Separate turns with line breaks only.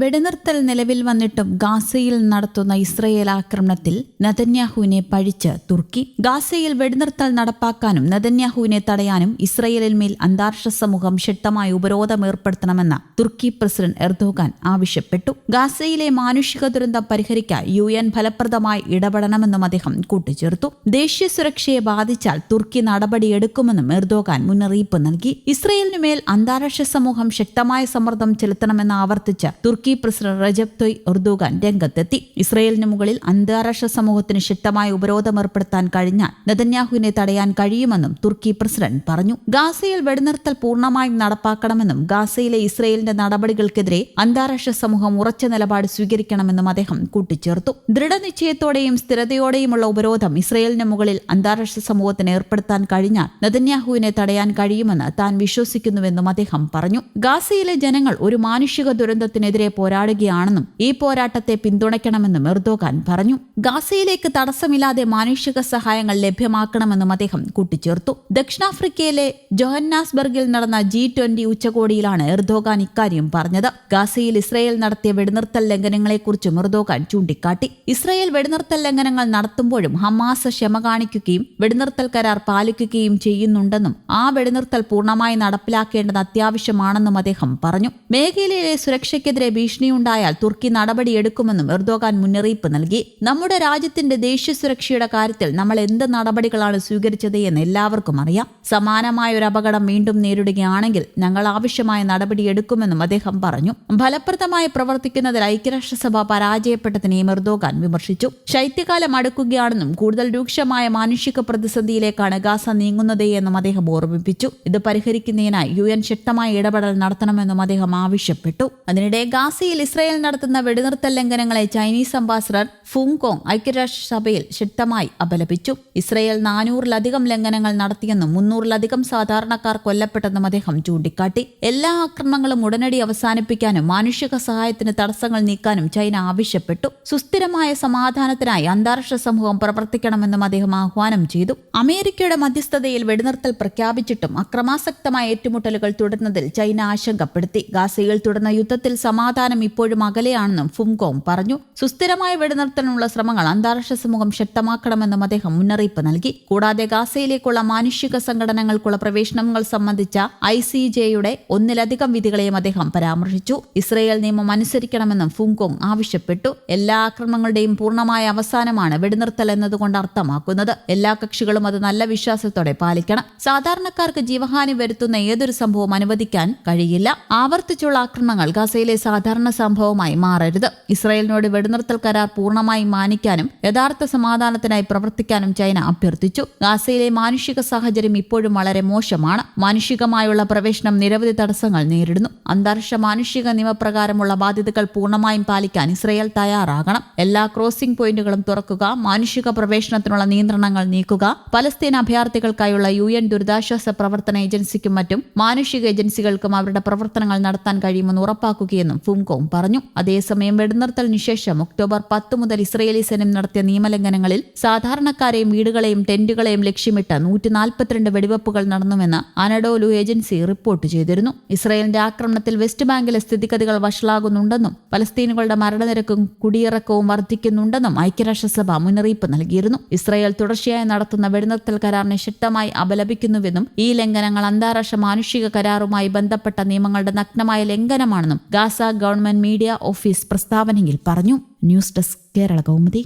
വെടിനിർത്തൽ നിലവിൽ വന്നിട്ടും ഗാസയിൽ നടത്തുന്ന ഇസ്രയേൽ ആക്രമണത്തിൽ നതന്യാഹുവിനെ പഴിച്ച് തുർക്കി. ഗാസയിൽ വെടിനിർത്തൽ നടപ്പാക്കാനും നതന്യാഹുവിനെ തടയാനും ഇസ്രയേലിന്മേൽ അന്താരാഷ്ട്ര സമൂഹം ശക്തമായ ഉപരോധം ഏർപ്പെടുത്തണമെന്ന് തുർക്കി പ്രസിഡന്റ് എർദോഗാൻ ആവശ്യപ്പെട്ടു. ഗാസയിലെ മാനുഷിക ദുരന്തം പരിഹരിക്കാൻ യു എൻ ഫലപ്രദമായി ഇടപെടണമെന്നും അദ്ദേഹം കൂട്ടിച്ചേർത്തു. ദേശീയ സുരക്ഷയെ ബാധിച്ചാൽ തുർക്കി നടപടിയെടുക്കുമെന്നും എർദോഗാൻ മുന്നറിയിപ്പ് നൽകി. ഇസ്രയേലിനുമേൽ അന്താരാഷ്ട്ര സമൂഹം ശക്തമായ സമ്മർദ്ദം ചെലുത്തണമെന്ന് ആവർത്തിച്ച് തുർക്കി പ്രസിഡന്റ് റജബ് തൊയ് എർദോഗാൻ രംഗത്തെത്തി. ഇസ്രയേലിന് മുകളിൽ അന്താരാഷ്ട്ര സമൂഹത്തിന് ശക്തമായ ഉപരോധം ഏർപ്പെടുത്താൻ കഴിഞ്ഞാൽ നെതന്യാഹുവിനെ തടയാൻ കഴിയുമെന്നും തുർക്കി പ്രസിഡന്റ് പറഞ്ഞു. ഗാസയിൽ വെടിനിർത്തൽ പൂർണമായും നടപ്പാക്കണമെന്നും ഗാസയിലെ ഇസ്രയേലിന്റെ നടപടികൾക്കെതിരെ അന്താരാഷ്ട്ര സമൂഹം ഉറച്ച നിലപാട് സ്വീകരിക്കണമെന്നും അദ്ദേഹം കൂട്ടിച്ചേർത്തു. ദൃഢനിശ്ചയത്തോടെയും സ്ഥിരതയോടെയുമുള്ള ഉപരോധം ഇസ്രയേലിന് മുകളിൽ അന്താരാഷ്ട്ര സമൂഹത്തിന് ഏർപ്പെടുത്താൻ കഴിഞ്ഞാൽ നെതന്യാഹുവിനെ തടയാൻ കഴിയുമെന്ന് താൻ വിശ്വസിക്കുന്നുവെന്നും അദ്ദേഹം പറഞ്ഞു. ഗാസയിലെ ജനങ്ങൾ ഒരു മാനുഷിക ദുരന്തത്തിനെതിരെ പോരാടുകയാണെന്നും ഈ പോരാട്ടത്തെ പിന്തുണയ്ക്കണമെന്നും എർദോഗാൻ പറഞ്ഞു. ഗാസയിലേക്ക് തടസ്സമില്ലാതെ മാനുഷിക സഹായങ്ങൾ ലഭ്യമാക്കണമെന്നും അദ്ദേഹം കൂട്ടിച്ചേർത്തു. ദക്ഷിണാഫ്രിക്കയിലെ ജോഹന്നാസ്ബർഗിൽ നടന്ന ജി ട്വന്റി ഉച്ചകോടിയിലാണ് എർദോഗാൻ ഇക്കാര്യം പറഞ്ഞത്. ഗാസയിൽ ഇസ്രയേൽ നടത്തിയ വെടിനിർത്തൽ ലംഘനങ്ങളെക്കുറിച്ചും എർദോഗാൻ ചൂണ്ടിക്കാട്ടി. ഇസ്രയേൽ വെടിനിർത്തൽ ലംഘനങ്ങൾ നടത്തുമ്പോഴും ഹമാസ് ക്ഷമ കാണിക്കുകയും വെടിനിർത്തൽ കരാർ പാലിക്കുകയും ചെയ്യുന്നുണ്ടെന്നും ആ വെടിനിർത്തൽ പൂർണമായി നടപ്പിലാക്കേണ്ടത് അത്യാവശ്യമാണെന്നും അദ്ദേഹം പറഞ്ഞു. മേഖലയിലെ സുരക്ഷയ്ക്കെതിരെ ഭീഷണിയുണ്ടായാൽ തുർക്കി നടപടിയെടുക്കുമെന്നും എർദോഗാൻ മുന്നറിയിപ്പ് നൽകി. നമ്മുടെ രാജ്യത്തിന്റെ ദേശീയ സുരക്ഷയുടെ കാര്യത്തിൽ നമ്മൾ എന്ത് നടപടികളാണ് സ്വീകരിച്ചത് എന്ന് എല്ലാവർക്കും അറിയാം. സമാനമായ ഒരു അപകടം വീണ്ടും നേരിടുകയാണെങ്കിൽ ഞങ്ങൾ ആവശ്യമായ നടപടിയെടുക്കുമെന്നും അദ്ദേഹം പറഞ്ഞു. ഫലപ്രദമായി പ്രവർത്തിക്കുന്നതിൽ ഐക്യരാഷ്ട്രസഭ പരാജയപ്പെട്ടതിനെയും എർദോഗാൻ വിമർശിച്ചു. ശൈത്യകാലം അടുക്കുകയാണെന്നും കൂടുതൽ രൂക്ഷമായ മാനുഷിക പ്രതിസന്ധിയിലേക്കാണ് ഗാസ നീങ്ങുന്നത് എന്നും അദ്ദേഹം ഓർമ്മിപ്പിച്ചു. ഇത് പരിഹരിക്കുന്നതിനായി യു എൻ ശക്തമായ ഇടപെടൽ നടത്തണമെന്നും അദ്ദേഹം ആവശ്യപ്പെട്ടു. അതിനിടെ ഗാസയിൽ ഇസ്രായേൽ നടത്തുന്ന വെടിനിർത്തൽ ലംഘനങ്ങളെ ചൈനീസ് അംബാസിഡർ ഫുങ്കോങ് ഐക്യരാഷ്ട്രസഭയിൽ ശക്തമായി അപലപിച്ചു. ഇസ്രായേൽ നാനൂറിലധികം ലംഘനങ്ങൾ നടത്തിയെന്നും മുന്നൂറിലധികം സാധാരണക്കാർ കൊല്ലപ്പെട്ടെന്നും അദ്ദേഹം ചൂണ്ടിക്കാട്ടി. എല്ലാ ആക്രമണങ്ങളും ഉടനടി അവസാനിപ്പിക്കാനും മാനുഷിക സഹായത്തിന് തടസ്സങ്ങൾ നീക്കാനും ചൈന ആവശ്യപ്പെട്ടു. സുസ്ഥിരമായ സമാധാനത്തിനായി അന്താരാഷ്ട്ര സമൂഹം പ്രവർത്തിക്കണമെന്നും അദ്ദേഹം ആഹ്വാനം ചെയ്തു. അമേരിക്കയുടെ മധ്യസ്ഥതയിൽ വെടിനിർത്തൽ പ്രഖ്യാപിച്ചിട്ടും അക്രമാസക്തമായ ഏറ്റുമുട്ടലുകൾ തുടരുന്നതിൽ ചൈന ആശങ്കപ്പെടുത്തി. ഗാസയിൽ തുടർന്ന യുദ്ധത്തിൽ സമാധാനം ഇപ്പോഴും അകലെയാണെന്നും ഫുംകോങ് പറഞ്ഞു. സുസ്ഥിരമായ വെടിനിർത്തലിനുള്ള ശ്രമങ്ങൾ അന്താരാഷ്ട്ര സമൂഹം ശക്തമാക്കണമെന്നും അദ്ദേഹം മുന്നറിയിപ്പ് നൽകി. കൂടാതെ ഗാസയിലേക്കുള്ള മാനുഷിക സംഘടനകൾക്കുള്ള പ്രവേശനങ്ങൾ സംബന്ധിച്ച ഐ സി ജെയുടെ ഒന്നിലധികം വിധികളെയും അദ്ദേഹം പരാമർശിച്ചു. ഇസ്രയേൽ നിയമം അനുസരിക്കണമെന്നും ഫുങ്കോങ് ആവശ്യപ്പെട്ടു. എല്ലാ ആക്രമണങ്ങളുടെയും പൂർണമായ അവസാനമാണ് വെടിനിർത്തൽ എന്നതുകൊണ്ട് അർത്ഥമാക്കുന്നത്. എല്ലാ കക്ഷികളും അത് നല്ല വിശ്വാസത്തോടെ പാലിക്കണം. സാധാരണക്കാർക്ക് ജീവഹാനി വരുത്തുന്ന ഏതൊരു സംഭവം അനുവദിക്കാൻ കഴിയില്ല. ആവർത്തിച്ചുള്ള ആക്രമണങ്ങൾ ഗാസയിലെ സാധാരണ സംഭവമായി മാറരുത്. ഇസ്രായേലിനോട് വെടിനിർത്തൽ കരാർ പൂർണമായി മാനിക്കാനും യഥാർത്ഥ സമാധാനത്തിനായി പ്രവർത്തിക്കാനും ചൈന അഭ്യർത്ഥിച്ചു. ഗാസയിലെ മാനുഷിക സാഹചര്യം ഇപ്പോഴും വളരെ മോശമാണ്. മാനുഷികമായുള്ള പ്രവേശനം നിരവധി തടസ്സങ്ങൾ നേരിടുന്നു. അന്താരാഷ്ട്ര മാനുഷിക നിയമപ്രകാരമുള്ള ബാധ്യതകൾ പൂർണമായും പാലിക്കാൻ ഇസ്രയേൽ തയ്യാറാകണം. എല്ലാ ക്രോസിംഗ് പോയിന്റുകളും തുറക്കുക മാനുഷിക പ്രവേശനത്തിനുള്ള നിയന്ത്രണങ്ങൾ നീക്കുക പലസ്തീൻ അഭയാർത്ഥികൾക്കായുള്ള യു എൻ ദുരിതാശ്വാസ പ്രവർത്തന ഏജൻസിക്കും മറ്റും മാനുഷിക ഏജൻസികൾക്കും അവരുടെ പ്രവർത്തനങ്ങൾ നടത്താൻ കഴിയുമെന്ന് ഉറപ്പാക്കുകയെന്നും ഫുംകോങ് പറഞ്ഞു. അതേസമയം വെടിനിർത്തലിനു ശേഷം ഒക്ടോബർ പത്ത് മുതൽ ഇസ്രയേലി സൈന്യം നടത്തിയ നിയമലംഘനങ്ങളിൽ സാധാരണക്കാരെയും വീടുകളെയും ടെന്റുകളെയും ലക്ഷ്യമിട്ട് നൂറ്റി നാൽപ്പത്തിരണ്ട് വെടിവെപ്പുകൾ നടന്നുവെന്ന് അനഡോലു ഏജൻസി റിപ്പോർട്ട് ചെയ്തിരുന്നു. ഇസ്രയേലിന്റെ ആക്രമണത്തിൽ വെസ്റ്റ് ബാങ്കിലെ സ്ഥിതിഗതികൾ വഷളാകുന്നുണ്ടെന്നും പലസ്തീനുകളുടെ മരണനിരക്കും കുടിയിറക്കവും വർദ്ധിക്കുന്നുണ്ടെന്നും ഐക്യരാഷ്ട്രസഭ മുന്നറിയിപ്പ് നൽകിയിരുന്നു. ഇസ്രയേൽ തുടർച്ചയായി നടത്തുന്ന വെടിനിർത്തൽ കരാറിനെ ശക്തമായി അപലപിക്കുന്നുവെന്നും ഈ ലംഘനങ്ങൾ അന്താരാഷ്ട്ര മാനുഷിക കരാറുമായി ബന്ധപ്പെട്ട നിയമങ്ങളുടെ നഗ്നമായ ലംഘനമാണെന്നും ഗാസ ഗവൺമെന്റ് മീഡിയ ഓഫീസ് പ്രസ്താവനയിൽ പറഞ്ഞു. News desk Kerala Kaumudi.